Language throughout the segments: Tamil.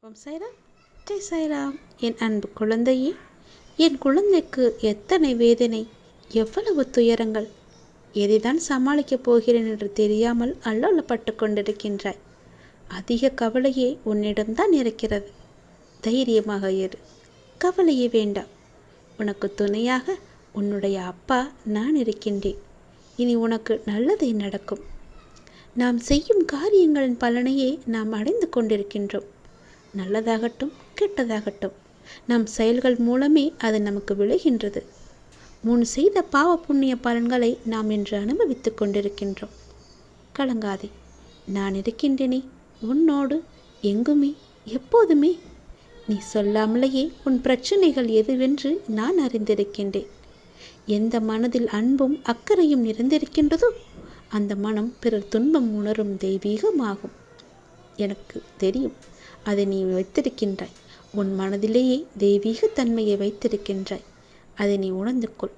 ஓம் சாய்ராம் ஜெய் சாய்ராம் என் அன்பு குழந்தையே என் குழந்தைக்கு எத்தனை வேதனை எவ்வளவு துயரங்கள். எதைதான் சமாளிக்கப் போகிறேன் என்று தெரியாமல் அல்லோலப்பட்டு கொண்டிருக்கின்றாய். அதிக கவலையே உன்னிடம்தான் இருக்கிறது. தைரியமாக இரு. கவலையே வேண்டாம். உனக்கு துணையாக உன்னுடைய அப்பா நான் இருக்கின்றேன். இனி உனக்கு நல்லதே நடக்கும். நாம் செய்யும் காரியங்களின் பலனையே நாம் அடைந்து கொண்டிருக்கின்றோம். நல்லதாகட்டும் கெட்டதாகட்டும். நம் செயல்கள் மூலமே அது நமக்கு விளைகின்றது. முன் செய்த பாவ புண்ணிய பலன்களை நாம் இன்று அனுபவித்துக் கொண்டிருக்கின்றோம். கலங்காதே நான் இருக்கின்றேனே உன்னோடு எங்குமே எப்போதுமே. நீ சொல்லாமலேயே உன் பிரச்சனைகள் எதுவென்று நான் அறிந்திருக்கின்றேன். எந்த மனதில் அன்பும் அக்கறையும் நிறைந்திருக்கின்றதோ அந்த மனம் பிறர் துன்பம் உணரும் தெய்வீகமாகும். எனக்கு தெரியும். அதை நீ வைத்திருக்கின்றாய். உன் மனதிலேயே தெய்வீக தன்மையை வைத்திருக்கின்றாய். அதை நீ உணர்ந்து கொள்.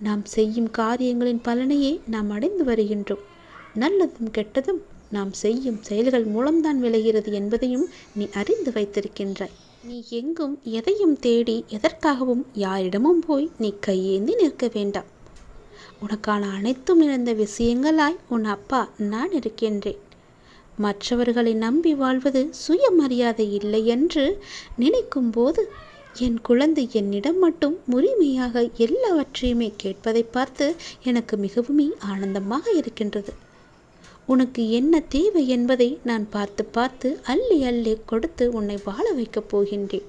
நாம் செய்யும் காரியங்களின் பலனையே நாம் அடைந்து வருகின்றோம். நல்லதும் கெட்டதும் நாம் செய்யும் செயல்கள் மூலம்தான் விளைகிறது என்பதையும் நீ அறிந்து வைத்திருக்கின்றாய். நீ எங்கும் எதையும் தேடி எதற்காகவும் யாரிடமும் போய் நீ கையேந்தி நிற்க வேண்டாம். உனக்கான அனைத்தும் நிறைந்த விஷயங்களாய் உன் அப்பா நான் இருக்கின்றேன். மற்றவர்களை நம்பி வாழ்வது சுயமரியாதை இல்லை என்று நினைக்கும் போது என் குழந்தை என்னிடம் மட்டும் உரிமையாக எல்லாவற்றையுமே கேட்பதை பார்த்து எனக்கு மிகவும் ஆனந்தமாக இருக்கின்றது. உனக்கு என்ன தேவை என்பதை நான் பார்த்து பார்த்து அள்ளி அள்ளி கொடுத்து உன்னை வாழ வைக்கப் போகின்றேன்.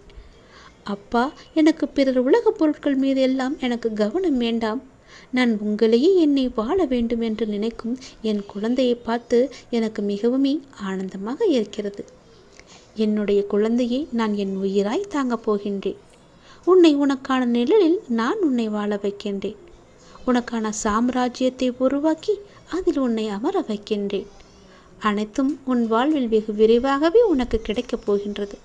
அப்பா எனக்கு பிறர் உலகப் பொருட்கள் மீது எல்லாம் எனக்கு கவனம் வேண்டாம். நான் உங்களையே என்னை வாழ வேண்டும் என்று நினைக்கும் என் குழந்தையை பார்த்து எனக்கு மிகவும் ஆனந்தமாக இருக்கிறது. என்னுடைய குழந்தையை நான் என் உயிராய் தாங்கப் போகின்றேன். உன்னை உனக்கான நிழலில் நான் உன்னை வாழ வைக்கின்றேன். உனக்கான சாம்ராஜ்யத்தை உருவாக்கி அதில் உன்னை அமர வைக்கின்றேன். அனைத்தும் உன் வாழ்வில் வெகு விரைவாகவே உனக்கு கிடைக்கப் போகின்றது.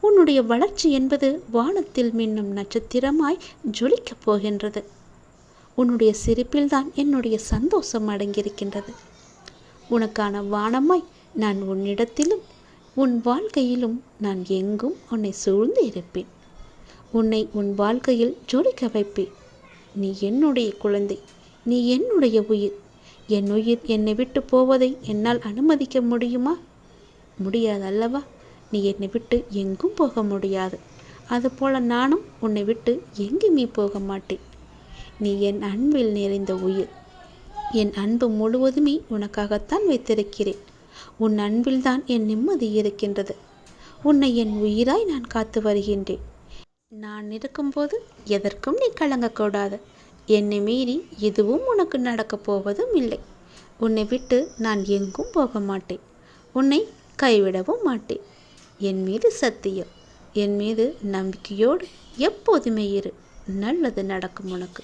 உன்னுடைய வளர்ச்சி என்பது வானத்தில் மின்னும் நட்சத்திரமாய் ஜொலிக்கப் போகின்றது. உன்னுடைய சிரிப்பில்தான் என்னுடைய சந்தோஷம் அடங்கியிருக்கின்றது. உனக்கான வானமாய் நான் உன்னிடத்திலும் உன் வாழ்க்கையிலும் நான் எங்கும் உன்னை சூழ்ந்து இருப்பேன். உன்னை உன் வாழ்க்கையில் ஜொலிக்க வைப்பேன். நீ என்னுடைய குழந்தை நீ என்னுடைய உயிர். என் உயிர் என்னை விட்டு போவதை என்னால் அனுமதிக்க முடியுமா? முடியாது அல்லவா நீ என்னை விட்டு எங்கும் போக முடியாது. அதுபோல நானும் உன்னை விட்டு எங்குமே போக மாட்டேன். நீ என் அன்பில் நிறைந்த உயிர். என் அன்பு முழுவதுமே உனக்காகத்தான் வைத்திருக்கிறேன். உன் அன்பில்தான் என் நிம்மதி இருக்கின்றது. உன்னை என் உயிராய் நான் காத்து வருகின்றேன். நான் இருக்கும்போது எதற்கும் நீ கலங்கக்கூடாது. என்னை மீறி எதுவும் உனக்கு நடக்கப் போவதும் இல்லை. உன்னை விட்டு நான் எங்கும் போக மாட்டேன். உன்னை கைவிடவும் மாட்டேன். என் மீது சத்தியம். என் மீது நம்பிக்கையோடு எப்போதுமே இரு. நல்லது நடக்கும் உனக்கு.